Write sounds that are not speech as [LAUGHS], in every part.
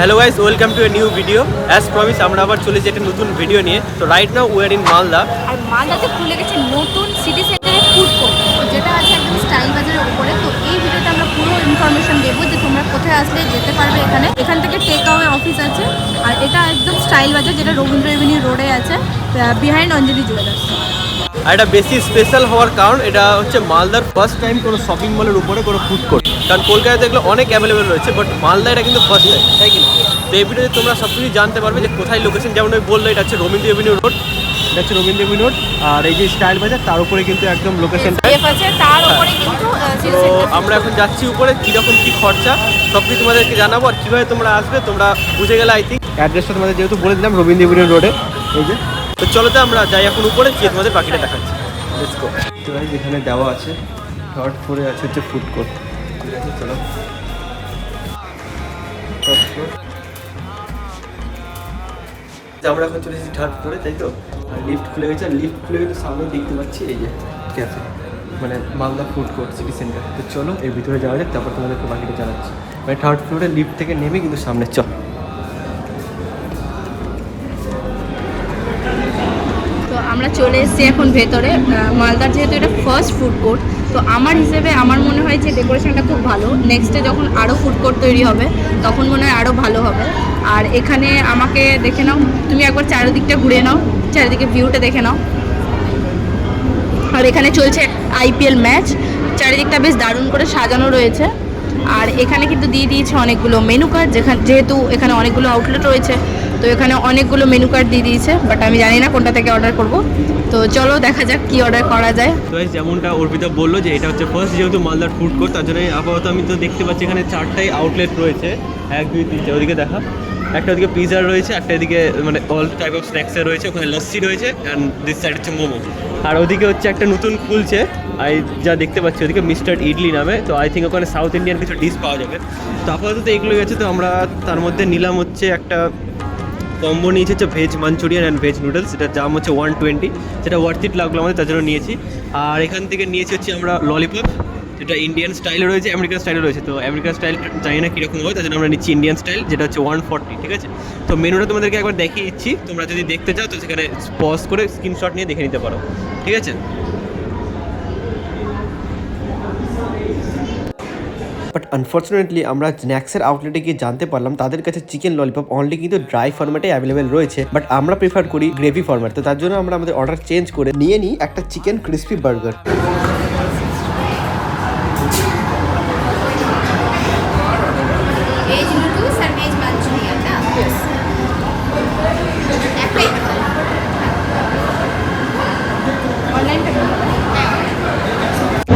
Hello guys welcome to a new video as promise আমরা আবার চলেছি একটা নতুন ভিডিও নিয়ে। তো রাইট নাও উয়ার ইন মালদা আর মালদাতে খুলে গেছে নতুন সিটি সেন্টারে ফুড কোর্ট যেটা আছে একদম স্টাইল বাজারের উপরে তো এই ভিডিওতে আমরা পুরো ইনফরমেশন দেবো যে তোমরা কোথায় আসলে যেতে পারবে এখানে। এখান থেকে টেক আওয়ে অফিস আছে আর এটা একদম স্টাইল বাজার যেটা রবীন্দ্র এভিনিউ রোডে আছে বিহাইন্ড অঞ্জলি জুয়েলার্স আর এটা বেশি স্পেশাল হওয়ার কারণ এটা হচ্ছে মালদার ফার্স্ট টাইম কোনো শপিং মলের উপরে কোনো ফুড কোর্ট কারণ কলকাতাতে এগুলো অনেক অ্যাভেলেবেল রয়েছে বাট মালদা এটা কিন্তু ফার্স্ট টাইম তাই কি না? তো এই ভিডিওতে তোমরা সব কিছু জানতে পারবে যে কোথায় লোকেশন যেমন আমি বলল এটা হচ্ছে রবীন্দ্র এভিনিউ রোড এটা হচ্ছে রবীন্দ্র এভিনিউ রোড আর এই যে স্টাইল বাজার তার উপরে কিন্তু একদম লোকেশন এফ আছে তার উপরে কিন্তু সিটি তো আমরা এখন যাচ্ছি উপরে কীরকম কী খরচা সব কিছু তোমাদেরকে জানাব আর কীভাবে তোমরা আসবে তোমরা বুঝে গেলে আই থিঙ্ক অ্যাড্রেসটা তোমাদের যেহেতু বলে দিলাম রবীন্দ্র এভিনিউ রোডে এই যে। তো চলো তো আমরা যাই এখন উপরে গিয়ে তোমাদের বাকিটা দেখাচ্ছি। যেখানে গো তো গাইস এখানে দেওয়া আছে থার্ড ফ্লোরে আছে হচ্ছে ফুড কোর্ট ঠিক আছে চলো। আমরা এখন চলে এসেছি থার্ড ফ্লোরে তাই তো? আর লিফট খুলে গেছে, আর লিফট খুলে গেছে, সামনে দেখতে পাচ্ছি এই যে ক্যাফে মানে Malda food court city centre তো চলো, এর ভিতরে যাওয়া যাক, তারপর তোমাদেরকে বাকিটা জানাচ্ছি। মানে থার্ড ফ্লোরে লিফট থেকে নেমে কিন্তু সামনে চ তো আমরা চলে এসেছি এখন ভেতরে। মালদার যেহেতু এটা ফার্স্ট ফুড কোর্ট তো আমার হিসেবে আমার মনে হয় যে ডেকোরেশনটা খুব ভালো। নেক্সটে যখন আরও ফুড কোর্ট তৈরি হবে, তখন মনে হয় আরও ভালো হবে। আর এখানে আমাকে দেখে নাও, তুমি একবার চারিদিকটা ঘুরে নাও, চারিদিকে ভিউটা দেখে নাও। আর এখানে চলছে আইপিএল ম্যাচ চারিদিকটা বেশ দারুণ করে সাজানো রয়েছে। আর এখানে কিন্তু দিয়ে দিয়েছে অনেকগুলো মেনু কার্ড যেখানে যেহেতু এখানে অনেকগুলো আউটলেট রয়েছে তো এখানে অনেকগুলো মেনু কার্ড দিয়ে দিয়েছে বাট আমি জানি না কোনটা থেকে অর্ডার করব। তো চলো দেখা যাক কি অর্ডার করা যায়। তো যেমনটা অর্পিতা বলল যে এটা হচ্ছে ফার্স্ট যেহেতু মালদার ফুড কোর্ট তার জন্য আপাতত আমি তো দেখতে পাচ্ছি এখানে চারটাই আউটলেট রয়েছে। এক, দুই তিনটে ওদিকে দেখা। একটা ওদিকে পিজা রয়েছে, একটা এদিকে মানে অল টাইপ অফ স্ন্যাক্সের রয়েছে, ওখানে লস্যি রয়েছে অ্যান্ড দিস সাইড হচ্ছে মোমো। আর ওদিকে হচ্ছে একটা নতুন খুলছে আই যা দেখতে পাচ্ছি ওদিকে মিস্টার ইডলি নামে, তো আই থিঙ্ক ওখানে সাউথ ইন্ডিয়ান কিছু ডিশ পাওয়া যাবে। তো আপাতত এগুলো গেছে, তো আমরা তার মধ্যে নিলাম হচ্ছে একটা কম্বো নিয়েছি হচ্ছে veg Manchurian and veg noodles এটার দাম হচ্ছে ওয়ান টোয়েন্টি যেটা ওয়ার্থ ইট লাগল আমাদের, তার জন্য নিয়েছি। আর এখান থেকে নিয়েছি হচ্ছে আমরা ললিপপ যেটা ইন্ডিয়ান স্টাইলে রয়েছে আমেরিকান স্টাইলে রয়েছে। তো আমেরিকান স্টাইল জানি না কীরকম হবে, তার জন্য আমরা নিচ্ছি ইন্ডিয়ান স্টাইল যেটা হচ্ছে ওয়ান ফর্টি ঠিক আছে? তো মেনুটা তোমাদেরকে একবার দেখিয়ে দিচ্ছি, তোমরা যদি দেখতে চাও, তো সেখানে পজ করে স্ক্রিনশট নিয়ে দেখে নিতে পারো, ঠিক আছে? আনফর্চুনেটলি আমরা স্ন্যাক্সের আউটলেটে গিয়ে জানতে পারলাম, তাদের কাছে চিকেন ললিপপ অনলি কিন্তু ড্রাই ফর্মেটে অ্যাভেলেবেল রয়েছে বাট আমরা প্রিফার করি গ্রেভি ফর্মেট তো তার জন্য আমরা আমাদের অর্ডার চেঞ্জ করে নিয়ে নিই একটা চিকেন ক্রিস্পি বার্গার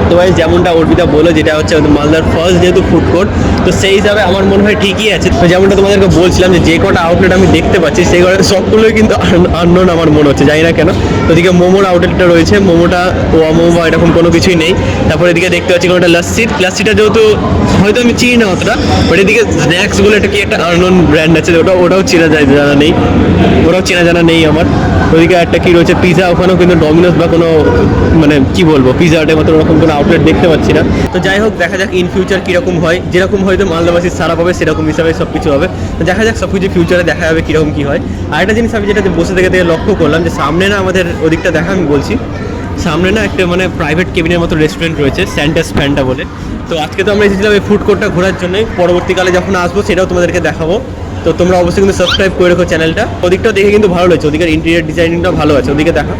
তো ভাই যেমনটা অর্পিতা বলো যেটা হচ্ছে মালদার ফার্স্ট যেহেতু ফুড কোর্ট তো সেই হিসাবে আমার মনে হয় ঠিকই আছে। তো যেমনটা তোমাদেরকে বলছিলাম যে যে কটা আউটলেট আমি দেখতে পাচ্ছি, সেই কটা সবগুলোই কিন্তু আননোন আমার মনে হচ্ছে, জানি না কেন। তো এদিকে মোমোর আউটলেটটা রয়েছে, মোমোটা, ওয়া মোমো বা এরকম কোনো কিছুই নেই। তারপর এদিকে দেখতে পাচ্ছি কোনোটা লাস্সি লাস্সিটা যেহেতু হয়তো আমি চিনি না অতটা বাট এদিকে স্ন্যাক্সগুলো একটা কি একটা আননোন ব্র্যান্ড আছে, ওটা, ওটাও চেনা যায়, জানা নেই। ওটাও চেনা জানা নেই আমার। ওদিকে একটা কি রয়েছে পিজা ওখানেও কিন্তু ডমিনোস বা কোনো মানে কি বলব পিজা হাটের মতো ওরকম কোনো আউটলেট দেখতে পাচ্ছি না। তো যাই হোক, দেখা যাক ইন ফিউচার কীরকম হয়। যেরকম হয়তো মালদাবাসী সারা পাবে, সেরকম হিসাবে সব কিছু হবে দেখা যাক সব কিছু ফিউচারে দেখা যাবে কীরকম কী হয়। আর একটা জিনিস আমি যেটা বসে থেকে থেকে লক্ষ্য করলাম যে, সামনে না আমাদের ওদিকটা দেখা আমি বলছি। সামনে না একটা মানে প্রাইভেট কেবিনের মতো রেস্টুরেন্ট রয়েছে স্যান্টাস ফ্যান্টা বলে। তো আজকে তো আমরা এসেছিলাম এই ফুড কোর্টটা ঘোরার জন্যই পরবর্তীকালে যখন আসব, সেটাও তোমাদেরকে দেখাবো। তো তোমরা অবশ্যই কিন্তু সাবস্ক্রাইব করে রেখো চ্যানেলটা ওদিকটাও দেখে কিন্তু ভালো লাগছে। ওদিকের ইন্টেরিয়ার ডিজাইনিংটাও ভালো আছে। ওদিকে দেখা।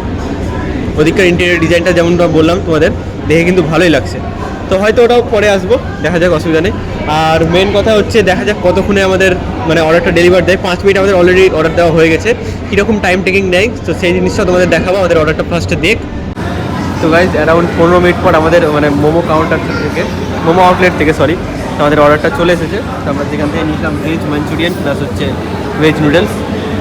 ওদিককার ইন্টেরিয়ার ডিজাইনটা যেমনটা বললাম তোমাদের, দেখে কিন্তু ভালোই লাগছে। তো হয়তো ওটাও পরে আসব। দেখা যাক, অসুবিধা নেই। আর মেন কথা হচ্ছে, দেখা যাক কতক্ষণে আমাদের মানে অর্ডারটা ডেলিভার দেয়। পাঁচ মিনিট আমাদের অলরেডি অর্ডার দেওয়া হয়ে গেছে। কীরকম টাইম টেকিং নেয়, তো সেই জিনিসটা তোমাদের দেখাবো। আমাদের অর্ডারটা ফার্স্টে দেখ। তো গাইজ অ্যারাউন্ড পনেরো মিনিট পর আমাদের মানে মোমো কাউন্টার থেকে, মোমো আউটলেট থেকে সরি আমাদের অর্ডারটা চলে এসেছে। তো আমরা যেখান থেকে নিলাম ভেজ মাঞ্চুরিয়ান প্লাস হচ্ছে ভেজ নুডলস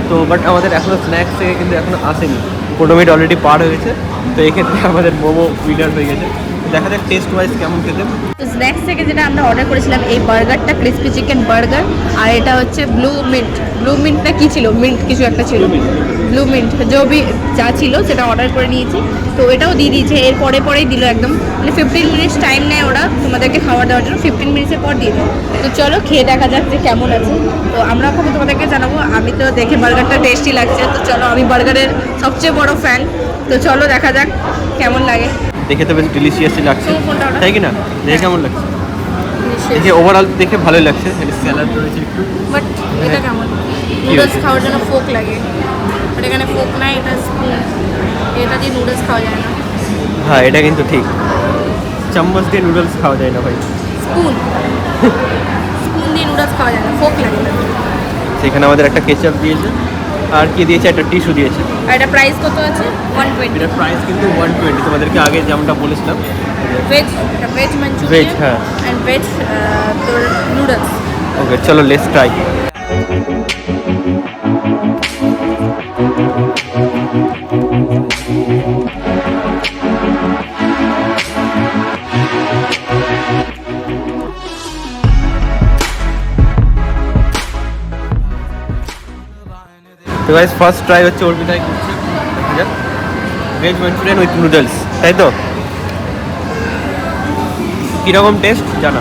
তো বাট আমাদের এখনও স্ন্যাক্স থেকে কিন্তু এখনও আসেনি। পনেরো মিনিট অলরেডি পার হয়েছে। তো এক্ষেত্রে আমাদের মোমো উইনার হয়ে গেছে। দেখা যাক টেস্ট ওয়াইজ কেমন খেতে। তো স্ন্যাক্স থেকে যেটা আমরা অর্ডার করেছিলাম এই বার্গারটা ক্রিসপি চিকেন বার্গার আর এটা হচ্ছে ব্লু মিন্ট ব্লু মিন্টটা কি ছিল? মিন্ট কিছু একটা ছিল। ব্লু মিন্ট জবি যা ছিল সেটা অর্ডার করে নিয়েছি। তো এটাও দিয়ে দিয়েছে। এর পরে পরেই দিল একদম। মানে ফিফটিন মিনিটস টাইম নেয় ওরা তোমাদেরকে খাবার দেওয়ার জন্য। ফিফটিন মিনিটসের পর দিয়ে দেয় তো চলো খেয়ে দেখা যাক যে কেমন আছে। তো আমরা এখন তোমাদেরকে জানাব আমি তো দেখে বার্গারটা টেস্টি লাগছে। তো চলো আমি বার্গারের সবচেয়ে বড় ফ্যান তো চলো দেখা যাক কেমন লাগে। দেখে তো বেশ ডিলিশিয়াসই লাগছে। তাই কি না দেখে কেমন লাগছে? দেখে ওভারঅল দেখে ভালোই লাগছে। স্যালাড রয়েছে একটু। বাট এটা কেমন? নুডলস খাওয়ার জন্য ফোক লাগে। বাট এখানে ফোক নাই এটা স্পুন এটা দিয়ে নুডলস খাওয়া যায় না। হ্যাঁ এটা কিন্তু ঠিক। চামচ দিয়ে নুডলস খাওয়া যায় না ভাই। স্পুন স্পুন [LAUGHS] দিয়ে নুডলস খাওয়া যায় না ফোক লাগে। সেখানে আমাদের একটা কেচাপ দিয়েছে। আর কি দিয়েছে? একটা টিস্যু দিয়েছে। আর এটা প্রাইস কত আছে? ওয়ান টোয়েন্টি এটার প্রাইস কিন্তু ওয়ান টোয়েন্টি তোমাদেরকে আগে যেমনটা বলেছিলাম। ভেজ এটা ভেজ মাঞ্চুরিয়ান ভেজ হ্যাঁ। অ্যান্ড ভেজ তোর নুডলস ওকে চলো লেটস ট্রাই তো গাইস ফার্স্ট ট্রাই হচ্ছে অর্পিতাই করছে ভেজ মাঞ্চুরিয়ান উইথ নুডলস তাই তো? কীরকম টেস্ট জানা।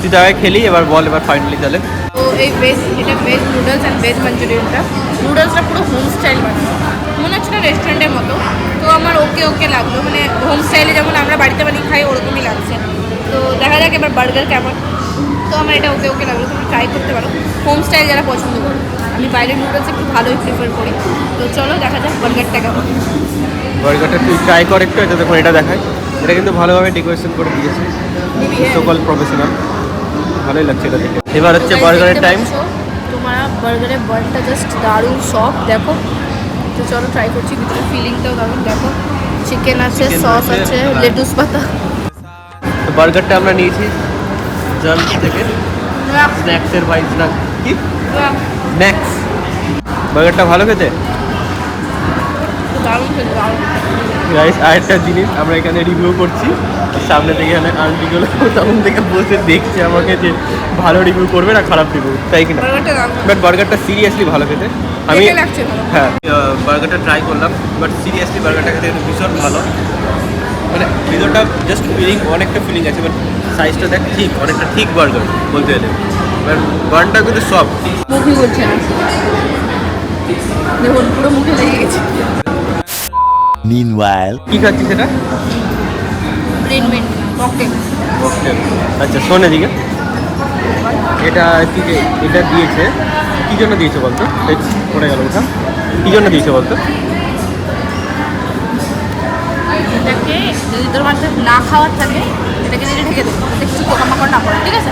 তুই তাকে খেলি, এবার বল, এবার ফাইনালি তাহলে। তো এই ভেজ এটা ভেজ নুডলস অ্যান্ড ভেজ মাঞ্চুরিয়ানটা নুডলসটা পুরো হোম স্টাইল বানানো। মনে হচ্ছে না রেস্টুরেন্টের মতো। তো আমার ওকে ওকে লাগল। মানে হোম স্টাইলে যেমন আমরা বাড়িতে বানিয়ে খাই, ওরকমই লাগছে। তো দেখা যাক এবার বার্গার কেমন। তো আমার এটা ওকে ওকে লাগল। তুমি ট্রাই করতে পারো। হোম স্টাইল যারা পছন্দ করো। আমি বাইরের নুডলস একটু ভালোই প্রিফার করি। তো চলো দেখা যাক বার্গারটা কেমন। বার্গারটা তুই ট্রাই কর একটু এটা দেখুন এটা দেখায়। এটা কিন্তু ভালোভাবে ডেকোরেশন করে দিয়েছে। সকল প্রফেশনাল ভালোই লাগছে এটা দেখে এবার হচ্ছে বার্গারের টাইম তোমার বার্গারের বানটা জাস্ট দারুণ সফট দেখো। তো চলো ট্রাই করছি ভিতরে ফিলিংটাও দারুণ দেখো। চিকেন আছে সস আছে। লেটুস পাতা। তো বার্গারটা আমরা নিয়েছি জাল থেকে। স্ন্যাক্সের ভাই না কি? স্ন্যাক্স বার্গারটা ভালো খেতে? গাইস আরেকটা জিনিস আমরা এখানে রিভিউ করছি। সামনে থেকে এখানে আন্টিগুলো তখন থেকে বসে দেখছে আমাকে যে ভালো রিভিউ করবে না খারাপ রিভিউ তাই কিনা? বাট বার্গারটা সিরিয়াসলি ভালো খেতে। আমি। হ্যাঁ বার্গারটা ট্রাই করলাম বাট সিরিয়াসলি বার্গারটা খেতে কিন্তু ভীষণ ভালো। মানে ভিতরটা জাস্ট ফিলিং অনেকটা ফিলিং আছে বাট সাইজটা দেখ ঠিক অনেকটা ঠিক বার্গার বলতে গেলে। বাট বার্নটা কিন্তু সব মুখই করছে না। দেখুন পুরো মুখে লেগে গেছে। Meanwhile, কি খাচ্ছি সেটা মেন ককটেল ওকে আচ্ছা শোন এদিকে। এটা কি এটা দিয়েছে। কি জন্য দিয়েছে বলতো? পড়ে গেল ওটা। কি জন্য দিয়েছে বলতো? এটাকে যদি তোর বাড়িতে না খাওয়ার থাকে এটাকে দিয়ে ঢেকে দেবো কিছু পোকামাকড় না পড়ে ঠিক আছে?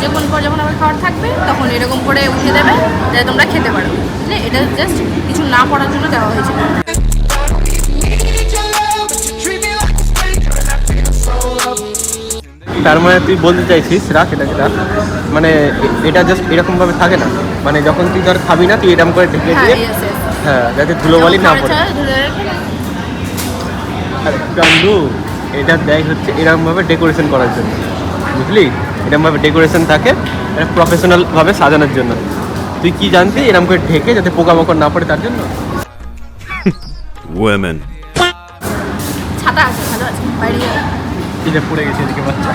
কিছুক্ষণ পর যখন আমার খাবার থাকবে তখন এরকম করে উঠিয়ে দেবে যাতে তোমরা খেতে পারো। বুঝলে এটা জাস্ট কিছু না পড়ার জন্য দেওয়া হয়েছে। তার মানে তুই বলতে চাইছিস রাখ এটাকে রাখ। মানে এটা জাস্ট এরকম ভাবে থাকে না। মানে যখন তুই ধর খাবি না তুই এরকম করে ঢেকে হ্যাঁ দিয়ে হ্যাঁ যাতে ধুলোবালি না পড়ে। আর কান্দু এটা দেয় হচ্ছে এরকম ভাবে ডেকোরেশন করার জন্য। বুঝলি? এরকম ভাবে ডেকোরেশন থাকে এটা প্রফেশনাল ভাবে সাজানোর জন্য। তুই কি জানতি এরকম করে ঢেকে যাতে পোকামাকড় না পড়ে তার জন্য? Women. ছাতা আছে ভালো আছে বাইরে এটা পড়ে গেছে এদিকে বাচ্চা।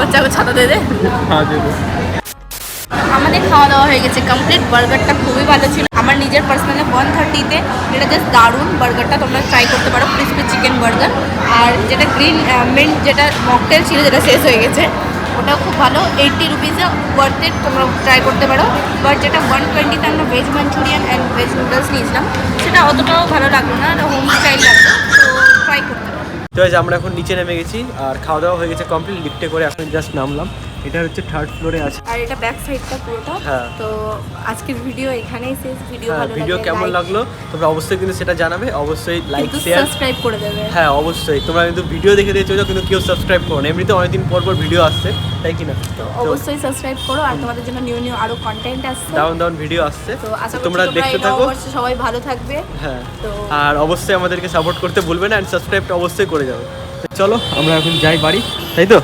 বাচ্চাকে ছাতা দিয়ে দে। হ্যাঁ দেবো আমাদের খাওয়া দাওয়া হয়ে গেছে কমপ্লিট বার্গারটা খুবই ভালো ছিল। আমার নিজের পার্সোনালি ওয়ান থার্টিতে এটা জাস্ট দারুণ বার্গারটা তোমরা ট্রাই করতে পারো ক্রিসপি চিকেন বার্গার আর যেটা গ্রিন মিন্ট যেটা মকটেল ছিল, যেটা শেষ হয়ে গেছে, ওটাও খুব ভালো। এইটটি রুপিসে ওয়ার্থ ইট তোমরা ট্রাই করতে পারো। বাট যেটা ওয়ান টোয়েন্টিতে আমরা veg Manchurian and veg noodles নিয়েছিলাম, সেটা অতটাও ভালো লাগল না হোম স্টাইল লাগল, তো ট্রাই করতে পারো। তো আমরা এখন নিচে নেমে গেছি, আর খাওয়া দাওয়া হয়ে গেছে কমপ্লিট লিফটে করে এখন জাস্ট নামলাম। এটা হচ্ছে থার্ড ফ্লোরে আছে। আর এটা ব্যাক সাইডটা পুরোটা। হ্যাঁ। তো আজকের ভিডিও এখানেই শেষ। ভিডিও হ্যাঁ ভালো ভিডিও কেমন লাগল? তোমরা অবশ্যই কিন্তু সেটা জানাবে। অবশ্যই লাইক শেয়ার সাবস্ক্রাইব করে দেবে। হ্যাঁ অবশ্যই। তোমরা কিন্তু ভিডিও দেখে দিয়েছ কিন্তু কেউ সাবস্ক্রাইব করো না। এমনিতে অনেকদিন পর পর ভিডিও আসছে তাই কি না তো অবশ্যই সাবস্ক্রাইব করো আর তোমাদের জন্য নিউ নিউ আরও কন্টেন্ট আসছে। দাউন দাউন ভিডিও আসছে। তো আশা করছি তোমরা দেখতে থাকো। সবাই ভালো থাকবে। হ্যাঁ। তো আর অবশ্যই আমাদেরকে সাপোর্ট করতে ভুলবে না অ্যান্ড সাবস্ক্রাইবটা অবশ্যই করে যাবে। চলো আমরা এখন যাই বাড়ি তাই তো?